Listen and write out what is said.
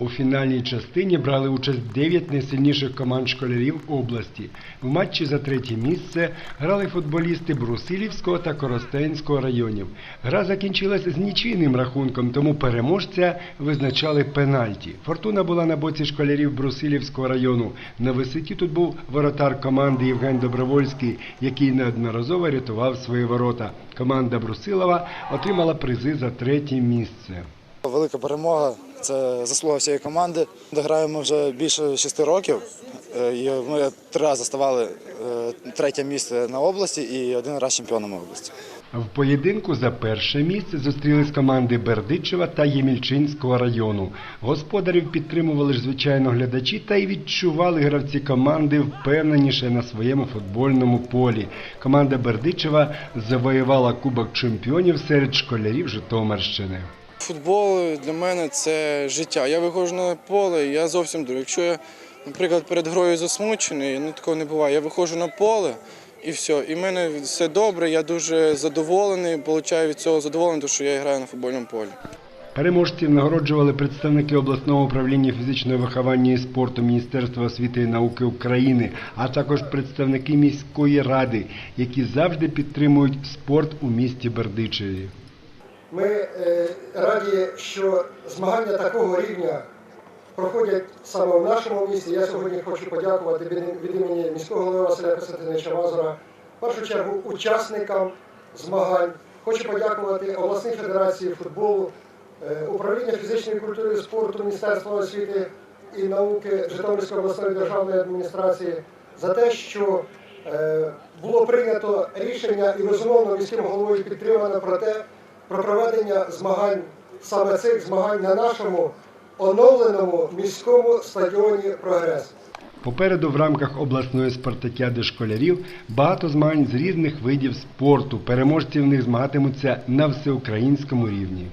У фінальній частині брали участь 9 найсильніших команд школярів області. В матчі за третє місце грали футболісти Брусилівського та Коростенського районів. Гра закінчилася з нічийним рахунком, тому переможця визначали пенальті. Фортуна була на боці школярів Брусилівського району. На висоті тут був воротар команди Євген Добровольський, який неодноразово рятував свої ворота. Команда Брусилова отримала призи за третє місце. Велика перемога це заслуга всієї команди. Де граємо вже більше шести років. Е, Ми три рази ставали е, третє місце на області і один раз чемпіоном області. В поєдинку за перше місце зустрілись команди Бердичева та Ємільчинського району. Господарів підтримували ж звичайно глядачі та й відчували гравці команди впевненіше на своєму футбольному полі. Команда Бердичева завоювала Кубок чемпіонів серед школярів Житомирщини. Футбол для мене це життя. Я виходжу на поле, я зовсім друг. Якщо я, наприклад, перед грою засмучений, ну такого не буває. Я виходжу на поле і все. І в мене все добре, я дуже задоволений, отримую від цього задоволення, тому що я граю на футбольному полі. Переможців нагороджували представники обласного управління фізичного виховання і спорту Міністерства освіти і науки України, а також представники міської ради, які завжди підтримують спорт у місті Бердичеві. Ми е, раді, що змагання такого рівня проходять саме в нашому місті. Я сьогодні хочу подякувати від, імені міського голови Василя Костянтиновича Мазура, в першу чергу учасникам змагань. Хочу подякувати обласній федерації футболу, е, управління фізичної культури і спорту Міністерства освіти і науки Житомирської обласної державної адміністрації за те, що е, було прийнято рішення і безумовно міським головою підтримано про те, про проведення змагань саме цих змагань на нашому оновленому міському стадіоні Прогрес. Попереду в рамках обласної спартакіади школярів багато змагань з різних видів спорту. Переможці в них змагатимуться на всеукраїнському рівні.